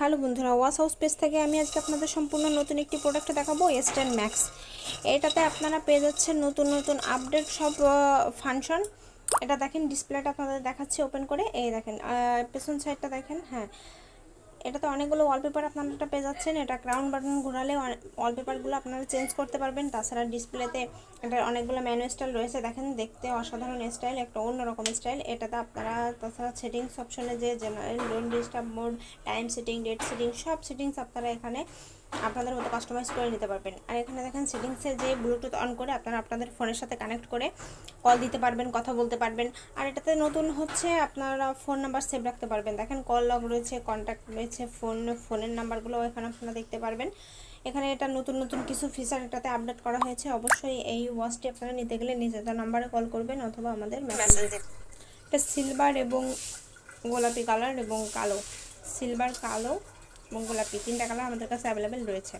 Hello বন্ধুরা wash house page থেকে আমি আজকে আপনাদের সম্পূর্ণ নতুন একটি প্রোডাক্ট দেখাবো এসটেন ম্যাক্স এটাতে আপনারা পেয়ে যাচ্ছেন নতুন নতুন আপডেট সব ফাংশন এটা দেখেন ডিসপ্লেটা আপনাদের দেখাচ্ছে ওপেন করে। এই দেখেন পেছন সাইডটা দেখেন হ্যাঁ। এটাতে অনেকগুলো ওয়ালপেপার আপনারা পেয়ে যাচ্ছেন। এটা ক্রাউন বাটন ঘোরালে ওয়ালপেপারগুলো আপনারা চেঞ্জ করতে পারবেন। তাছাড়া ডিসপ্লেতে এটা অনেকগুলো ম্যানু স্টাইল রয়েছে। দেখেন, দেখতে অসাধারণ স্টাইল একটা অন্যরকম স্টাইল এটাতে আপনারা তাছাড়া সেটিংস অপশনে যে general don't disturb mode time setting date setting সব সেটিংস আপনারা এখানে আপনাদের মতো কাস্টমাইজ করে নিতে পারবেন। আর এখানে দেখেন সেটিংসে যে ব্লুটুথ অন করে আপনারা আপনাদের ফোনের সাথে কানেক্ট করে কল দিতে পারবেন, কথা বলতে পারবেন। আর এটাতে নতুন হচ্ছে আপনারা ফোন নাম্বার সেভ রাখতে পারবেন। দেখেন কল লগ রয়েছে কন্ট্যাক্ট রয়েছে ফোন ফোনের নাম্বারগুলো এখানে আপনারা দেখতে পারবেন। এখানে এটা নতুন নতুন কিছু ফিচার এটাতে আপডেট করা হয়েছে। অবশ্যই এই ওয়াচটি আপনারা নিতে গেলে নিজেদের নাম্বারে কল করবেন অথবা আমাদের মেসেজ এটা সিলভার এবং গোলাপি কালার এবং কালো। সিলভার কালো এবং গোলাপি তিনটা কালার আমাদের কাছে অ্যাভেলেবেল রয়েছে।